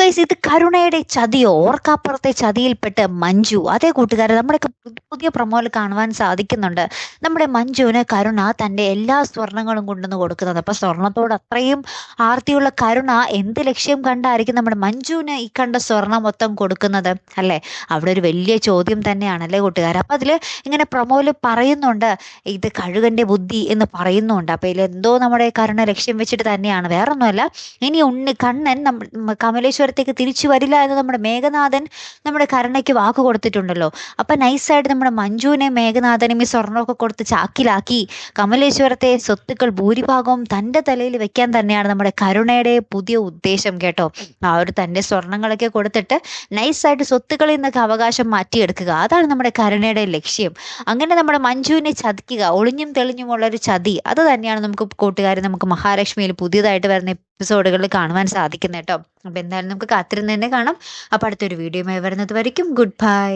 കൈസ് ഇത് കരുണയുടെ ചതിയോ ഓർക്കാപ്പുറത്തെ ചതിയിൽപ്പെട്ട് മഞ്ജു. അതേ കൂട്ടുകാരെ നമ്മുടെയൊക്കെ പുതിയ പ്രൊമോയിൽ കാണുവാൻ സാധിക്കുന്നുണ്ട്. നമ്മുടെ മഞ്ജുവിന് കരുണ തന്റെ എല്ലാ സ്വർണങ്ങളും കൊണ്ടുവന്ന് കൊടുക്കുന്നത്. അപ്പോൾ സ്വർണത്തോട് അത്രയും ആർത്തിയുള്ള കരുണ എന്ത് ലക്ഷ്യം കണ്ടായിരിക്കും നമ്മുടെ മഞ്ജുവിന് ഈ കണ്ട സ്വർണം മൊത്തം കൊടുക്കുന്നത്? അല്ലേ? അവിടെ ഒരു വലിയ ചോദ്യം തന്നെയാണ് അല്ലേ കൂട്ടുകാർ അപ്പോൾ അതിൽ ഇങ്ങനെ പ്രൊമോയിൽ പറയുന്നുണ്ട് ഇത് കഴുകന്റെ ബുദ്ധി എന്ന് പറയുന്നുണ്ട്. അപ്പോൾ ഇതിൽ എന്തോ നമ്മുടെ കരുണ ലക്ഷ്യം വെച്ചിട്ട് തന്നെയാണ്. വേറൊന്നുമല്ല ഇനി ഉണ്ണി കണ്ണൻ നമ്മ കമലേശ്വരത്തേക്ക് തിരിച്ചു വരില്ല എന്ന് നമ്മുടെ മേഘനാഥൻ നമ്മുടെ കരുണയ്ക്ക് വാക്ക് കൊടുത്തിട്ടുണ്ടല്ലോ. അപ്പം നൈസായിട്ട് നമ്മുടെ മഞ്ജുവിനെ മേഘനാഥനും ഈ സ്വർണമൊക്കെ കൊടുത്ത് ചാക്കിലാക്കി. കമലേശ്വരത്തെ സ്വത്തുക്കൾ ഭൂരിഭാഗവും തന്റെ തലയിൽ വെക്കാൻ തന്നെയാണ് നമ്മുടെ കരുണയുടെ പുതിയ ഉദ്ദേശം കേട്ടോ. ആ ഒരു തന്റെ സ്വർണങ്ങളൊക്കെ കൊടുത്തിട്ട് നൈസായിട്ട് സ്വത്തുക്കളിൽ നിന്നൊക്കെ അവകാശം മാറ്റിയെടുക്കുക. അതാണ് നമ്മുടെ കരുണയുടെ ലക്ഷ്യം. അങ്ങനെ നമ്മുടെ മഞ്ജുവിനെ ചതിക്കുക. ഒളിഞ്ഞും തെളിഞ്ഞുമുള്ള ഒരു ചതി. അത് തന്നെയാണ് നമുക്ക് കൂട്ടുകാർ നമുക്ക് മഹാലക്ഷ്മിയിൽ പുതിയതായിട്ട് വരുന്ന എപ്പിസോഡുകളിൽ കാണുവാൻ സാധിക്കുന്നത് കേട്ടോ അപ്പോൾ എന്തായാലും നമുക്ക് കാത്തിരുന്ന് തന്നെ കാണാം. അപ്പോൾ അടുത്തൊരു വീഡിയോയുമായി വരുന്നത് വരയ്ക്കും. Good bye